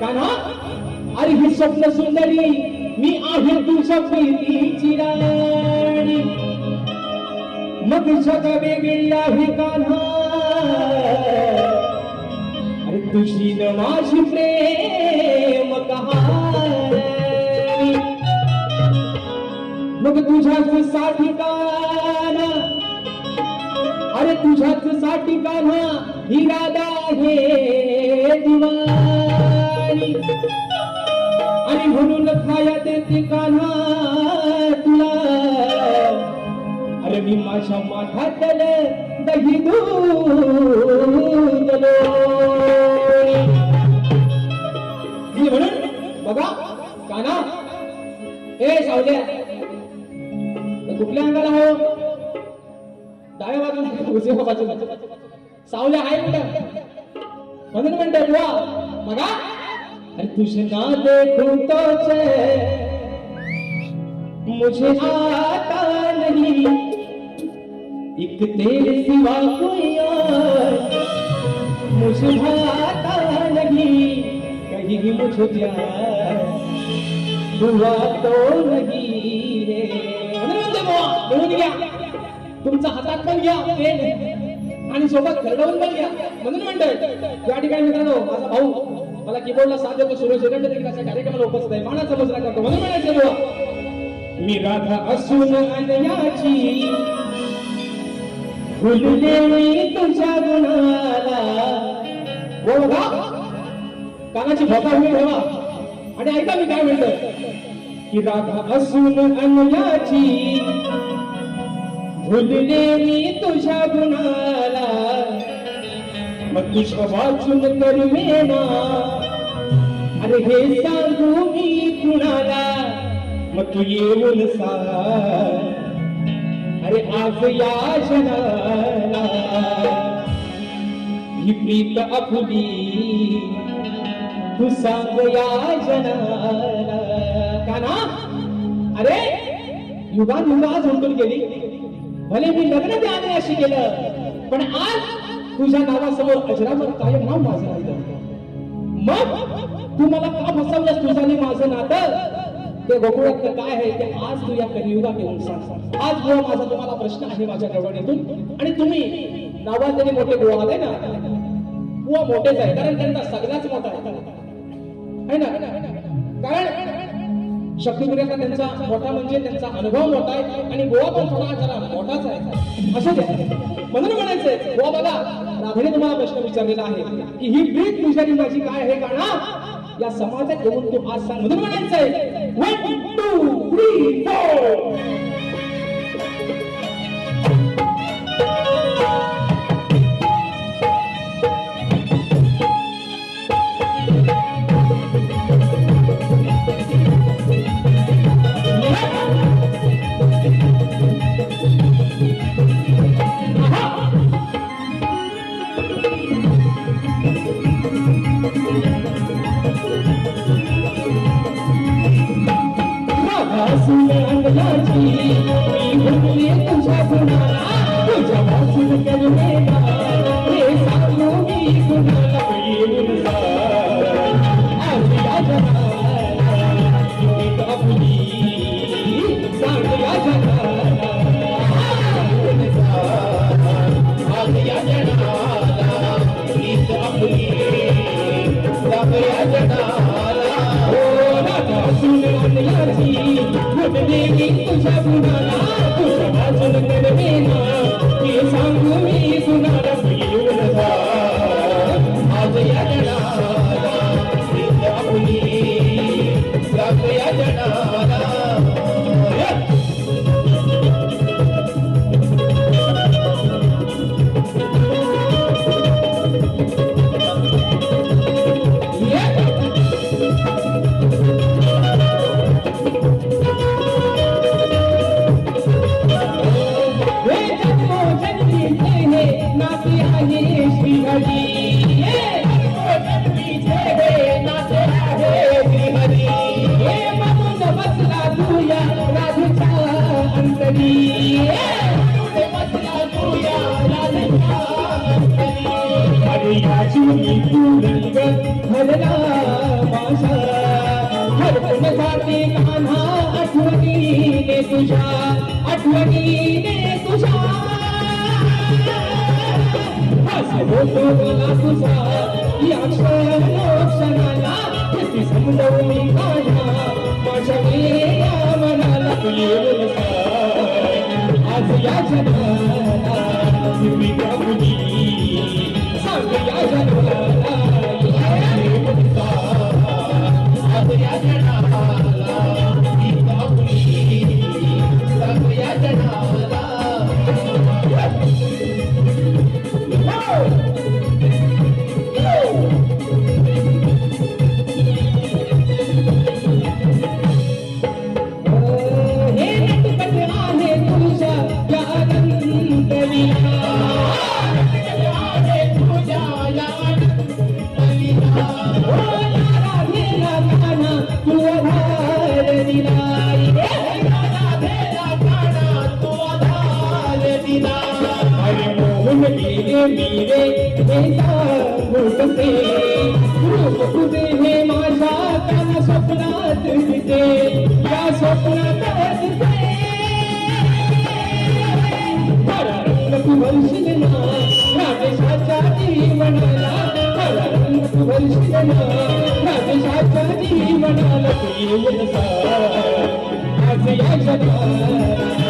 काना अरे ही स्वप्न सुंदरी मी आहे तुझ्या प्रीतीची राणी. मग जग वेगळी आहे कान्हा अरे तुझी न माझी प्रेम कहाणी. मग तुझ्याच साठी काना अरे तुझ्याच साठी कान्हा ही राधा आहे दिवाणी आणि म्हणून खाया देते कान्हा तुला. अरे मी माझ्या माठातल दही दूध मी म्हणून बघा काना ए सावल्या कुठल्या अंगाला हो? डाव्या बाजूला उजव्या बाजूला. सावल्या आहे कुठं? म्हणून म्हणतात वा बघा. अरे तुझे देखूं तो मुझे आता नहीं। एक तेरे सिवा कोई और। मुझे आता नहीं। कहीं मुझे प्यार। हुआ तो नहीं रे। म्हणून हो, घ्या। तुमचा हातात पण घ्या पेन. आणि सोबत खरडवून पण घ्या. म्हणून म्हणतोय या ठिकाणी मित्रांनो माझा भाऊ मला कीबोर्डला साथ देतो सुरेश एरंडे देखील अशा कार्यक्रमाला उपस्थित आहे. मानाचा मुजरा करतो मला म्हणायचं बुवा मी राधा असून अनयाची फुलले मी तुझ्या गुणाला हो बघा कानाची भोका उभी ठेवा आणि ऐका मी काय म्हणतो की राधा असून अनयाची भुलले मी तुझ्या गुणाला मग वाचून कर मेना अरे हे सांगू मी कुणाला मग तू येऊन सांग अरे आज या जनाला ही प्रीत आपुली तू सांग या जनाला काना अरे युगान युगा आज उलटून गेली। भले मी लग्न त्या अशी केलं पण आज तुझ्या नावासमोर अजरामर कायम नाव माझं राहिलं मग तू मला का फसवलंस तुझ्याने माझं नातं? ते गोकुळातलं काय आहे. ते आज तू या कलियुगात येऊन सांग. आज गोवा माझा तुम्हाला प्रश्न आहे माझ्या गवणीतून आणि तुम्ही नावाजलेले मोठे गोवा आले ना? गोवा मोठेच आहे कारण त्यांचा सगळ्याच मोठा आहे. ना? कारण शक्तिपुऱ्याचा त्यांचा मोठा म्हणजे त्यांचा अनुभव मोठा आहे आणि गोवा पण थोडा जरा मोठाच आहे. असं द्या. म्हणून म्हणायचंय. गोवा बघा. राधेने तुम्हाला प्रश्न विचारलेला आहे की ही प्रीत पुजारी माझी काय आहे काना? या समाजात येऊन तू आज सांग. म्हणून म्हणायचंय. One two three four Oh, my God, I'm so glad you आठवणी तुझ्या आठवणी हे माझ्या त्यांना स्वप्नात दिसे या स्वप्नात दिसे राजेशाच्या जीवनाला। राजेशाच्या जीवनाला आज या जगाला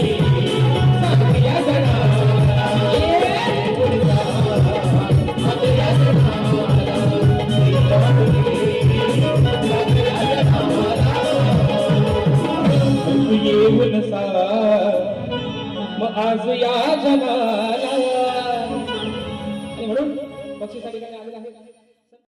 Hallelujah.